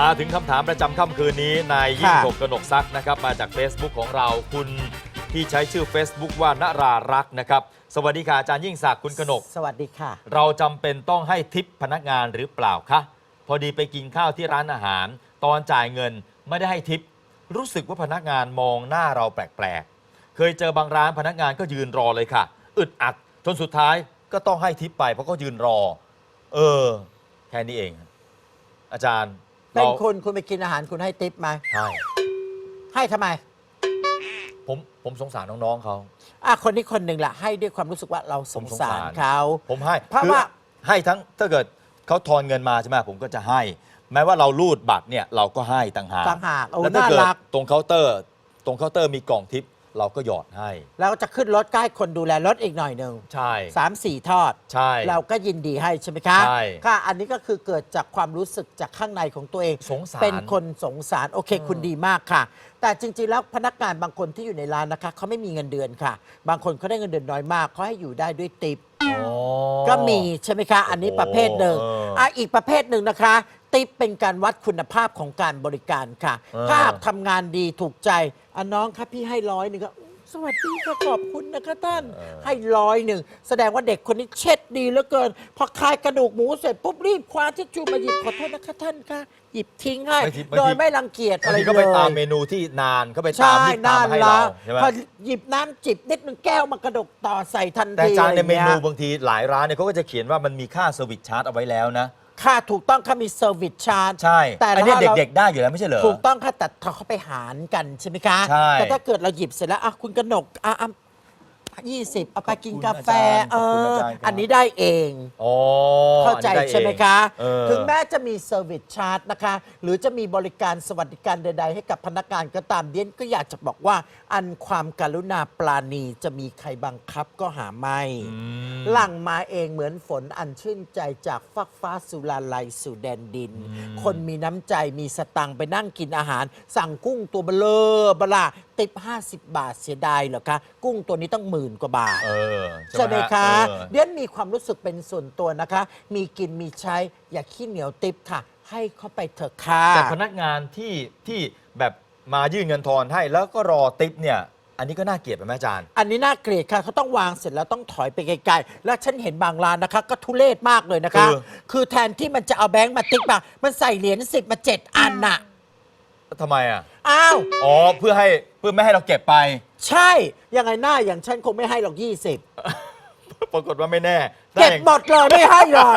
มาถึงคำถามประจำค่ำคืนนี้ นายยิ่งค่ะถกกนกซักนะครับ มาจาก Facebook ของเราคุณที่ใช้ชื่อ Facebook ว่านรารักษ์นะครับ สวัสดีค่ะอาจารย์ยิ่งศักดิ์คุณกนก สวัสดีค่ะ เราจำเป็นต้องให้ทิปพนักงานหรือเปล่าคะพอดีไปกินข้าวที่ร้านอาหาร ตอนจ่ายเงินไม่ได้ให้ทิป รู้สึกว่าพนักงานมองหน้าเราแปลกๆ เคยเจอบางร้านพนักงานก็ยืนรอเลยค่ะ อึดอัดจนสุดท้ายก็ต้องให้ทิปไปเพราะก็ยืนรอ เออ แค่นี้เอง อาจารย์ เป็นรา คุณคุณไปกินอาหารคุณให้ติปไหมใช่ให้ทำไม ผมผมสงสารน้องๆเขา อะคนนี้คนหนึ่งแหละให้ด้วยความรู้สึกว่าเราสงสารผมสงสาร เขา ผมให้เพราะคือว่า ให้ทั้งถ้าเกิดเขาทอนเงินมาใช่ไหมผมก็จะให้ แม้ว่าเรารูดบัตรเนี่ยเราก็ให้ต่างหากต่างหากโอ้แล้วถ้าน่าเกิดรัก ตรงเคาน์เตอร์ ตรงเคาน์เตอร์มีกล่องทิป เราก็หยอดให้แล้วจะขึ้นรถก็ให้คนดูแลรถอีกหน่อยหนึ่งใช่ สามสี่ทอด ใช่ เราก็ยินดีให้ใช่ไหมคะใช่ค่ะอันนี้ก็คือเกิดจากความรู้สึกจากข้างในของตัวเอง สงสารเป็นคนสงสารโอเคเออคุณดีมากค่ะ แต่จริงๆแล้วพนักงานบางคนที่อยู่ในร้านนะคะเขาไม่มีเงินเดือนค่ะ บางคนเขาได้เงินเดือนน้อยมากเขาให้อยู่ได้ด้วยติปอ๋อก็มีใช่ไหมคะ อันนี้ประเภทหนึ่งเอออ่อะอีกประเภทหนึ่งนะคะ ติปเป็นการวัดคุณภาพของการบริการค่ะเออถ้าหากทำงานดีถูกใจอะน้องครับพี่ให้ร้อยหนึ่งก็สวัสดีค่ะขอบคุณนะคะท่าน ให้ร้อยหนึ่งแสดงว่าเด็กคนนี้เช็ดดีเหลือเกิน พอคลายกระดูกหมูเสร็จปุ๊บรีบคว้าทิชชู่มาหยิบขอโทษนะคะท่านค่ะ หยิบทิ้งให้บางทีบางที โดยไม่รังเกียจบาอะงไรทีเลยก็ไปตามเมนูที่นานก็ไปตามใช่รีบตาน่ามให้เรารักใช่ไหมพอหยิบน้ำจิบนิดนึงแก้วมากระดกต่อใส่ทันทีแต่อาจารย์ในอะไรเมงี้ยนูบางทีหลายร้านเนี่ยเขาก็จะเขียนว่ามันมีค่าเซอร์วิสชาร์จเอาไว้แล้วนะ ค่ะถูกต้องค่ะมีเซอร์วิสชาร์จใช่แต่อันนี้ถ้าเรา เด็กๆได้อยู่แล้วไม่ใช่เหรอ ถูกต้องค่ะแต่เขาไปหารกันใช่ไหมคะ ใช่แต่ถ้าเกิดเราหยิบเสร็จแล้วอะคุณกนกอะอะ ยี่สิบเอาไปกินกาแฟขอบคุณอาจารย์ขอบคุณอาจารย์ครับเออ อันนี้ได้เอง อ๋อเข้าใจอันนี้ด้ใช่ไหมคะ เออ ถึงแม้จะมีเซอร์วิสชาร์จนะคะ หรือจะมีบริการสวัสดิการใด ๆ ให้กับพนักงานก็ตามเดียนก็อยากจะบอกว่า อันความการุณาปราณีจะมีใครบังคับก็หาไม่อืมหลั่งมาเองเหมือนฝนอันชื่นใจจากฟักฟ้าสุราลัยสู่แดนดิน คนมีน้ำใจมีสตังค์ไปนั่งกินอาหาร สั่งกุ้งตัวเบลอบลา ติบ50 บาทเสียดายเหรอคะ กุ้งตัวนี้ต้องหมื่นกว่าบาท เออใช่ไหมฮคะเออ เดียนมีความรู้สึกเป็นส่วนตัวนะคะ มีกินมีใช้ อย่าขี้เหนียวติปค่ะ ให้เข้าไปเถอะค่ะ แต่พนักงานที่ที่แบบมายื่นเงินทอนให้แล้วก็รอติปเนี่ย อันนี้ก็น่าเกลียดไปไหมอาจารย์ อันนี้น่าเกลียดค่ะเขาต้องวางเสร็จแล้วต้องถอยไปไกลๆ แล้วฉันเห็นบางร้านนะคะ ก็ทุเรศมากเลยนะคะ คือ คือแทนที่มันจะเอาแบงค์มาติ๊กมามันใส่เหรียญสิบมาเจ็ดอันน่ะ ทำไมอะ อ้าว อ๋อ เพื่อให้เพื่อไม่ให้เราเก็บไป ใช่ ยังไงหน้าอย่างฉันคงไม่ให้หรอกยี่สิบปรากฏว่าไม่แน่เก็บหมดเลยไม่ให้เลย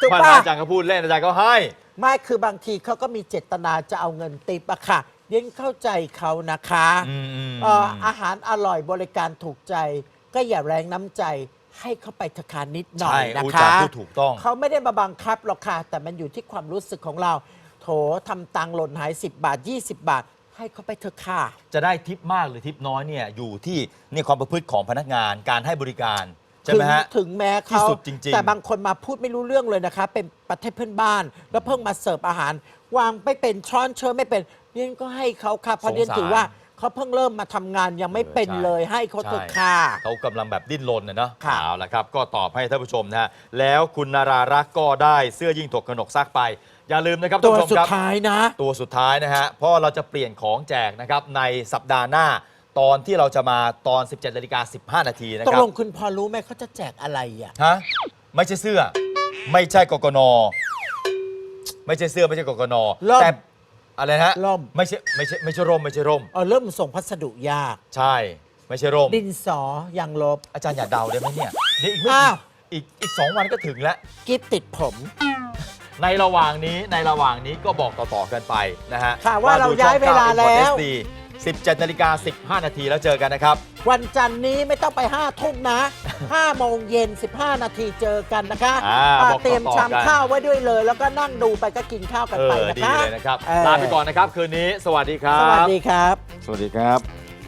ถูกผ่านปะอาจารย์ก็พูดเล่นอาจารย์ก็ให้ ไม่คือบางทีเขาก็มีเจตนาจะเอาเงินติปอะค่ะเดียนเข้าใจเขานะคะอืมอืม เอ่ออาหารอร่อยบริการถูกใจ ก็อย่าแรงน้ำใจให้เขาไปทะคารนิดหน่อใช่ยนะอาคะจารย์พูดถูกต้อง เขาไม่ได้มาบังคับหรอกค่ะแต่มันอยู่ที่ความรู้สึกของเรา โถทำตังค์หล่นหาย 10 บาท 20 บาท ให้เขาไปเถอะค่ะ จะได้ทิปมากหรือทิปน้อยเนี่ยอยู่ที่นี่ความประพฤติของพนักงานการให้บริการ ใช่ไหมฮะ ถึงถึงแม้ที่เขาสุดจริงๆ แต่บางคนมาพูดไม่รู้เรื่องเลยนะคะ เป็นประเทศเพื่อนบ้าน แล้วเพิ่งมาเสิร์ฟอาหาร วางไม่เป็นช้อนเชิญไม่เป็นเรียนก็ให้เขาค่ะเพราะเรียนถือว่าเขาเพิ่งเริ่มมาทำงานยังไม่เป็นเลยให้เขาเถอะค่ะเขากำลังแบบดิ้นรนนะเนาะค่ะ เอาละครับ ก็ตอบให้ท่านผู้ชมนะฮะแล้วคุณนารารักษ์ก็ได้เสื้อยิ่งถกขนกซักไป อย่าลืมนะครับท่าตันวผู้ชมสุคดรับ ท้ายนะ ตัวสุดท้ายนะฮะ เพราะเราจะเปลี่ยนของแจกนะครับ ในสัปดาห์หน้า ตอนที่เราจะมาตอน 17นาฬิกา15 นาทีนะตกครับลงคุณพอรู้ไหมเขาจะแจกอะไรอะ ฮะไม่ใช่เสื้อ ไม่ใช่กกน ไม่ใช่เสื้อไม่ใช่กกนร่มแต่อะไรนะฮะร่ม ไม่ใช่ไม่ใช่ไม่ใช่ร่มไม่ใช่ร่ม เออเริ่มส่งพัสดุยาก ใช่ ไม่ใช่ร่ม ดินสอยังลบ อาจารย์อย่าเดาได้ไหมเนี่ยเดี๋ยวอีกไม่อ้ากี่วอีกอีกสองวันก็ถึงแล้ว กิฟติดผม ในระหว่างนี้ในระหว่างนี้ก็บอกต่อๆกันไปนะฮะค่ะว่าเราย้ายเวลาแล้ว 17นาฬิกา15 นาทีแล้วเจอกันนะครับ วันจันทร์นี้ไม่ต้องไป5้าทุ่มนะ5โมงเย็น 15 นาทีเจอกันนะคะอ่าอ่าบอกต่อๆเตรียมชามกันข้าวไว้ด้วยเลย แล้วก็นั่งดูไปก็กินข้าวกันเอไปอนะดีคะเลยนะครับเออลาไปก่อนนะครับ คืนนี้สวัสดีครับสวัสดีครับ สวัสดีครับ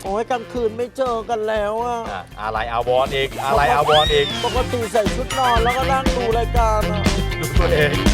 โอ้ยกลางคืนไม่เจอกันแล้วอะอะอะไรอาวอนอีกอะไรอาวอนอีกปกติใส่ชุดนอนแล้วก็นั่งดูรายการอะ ดูตัวเอง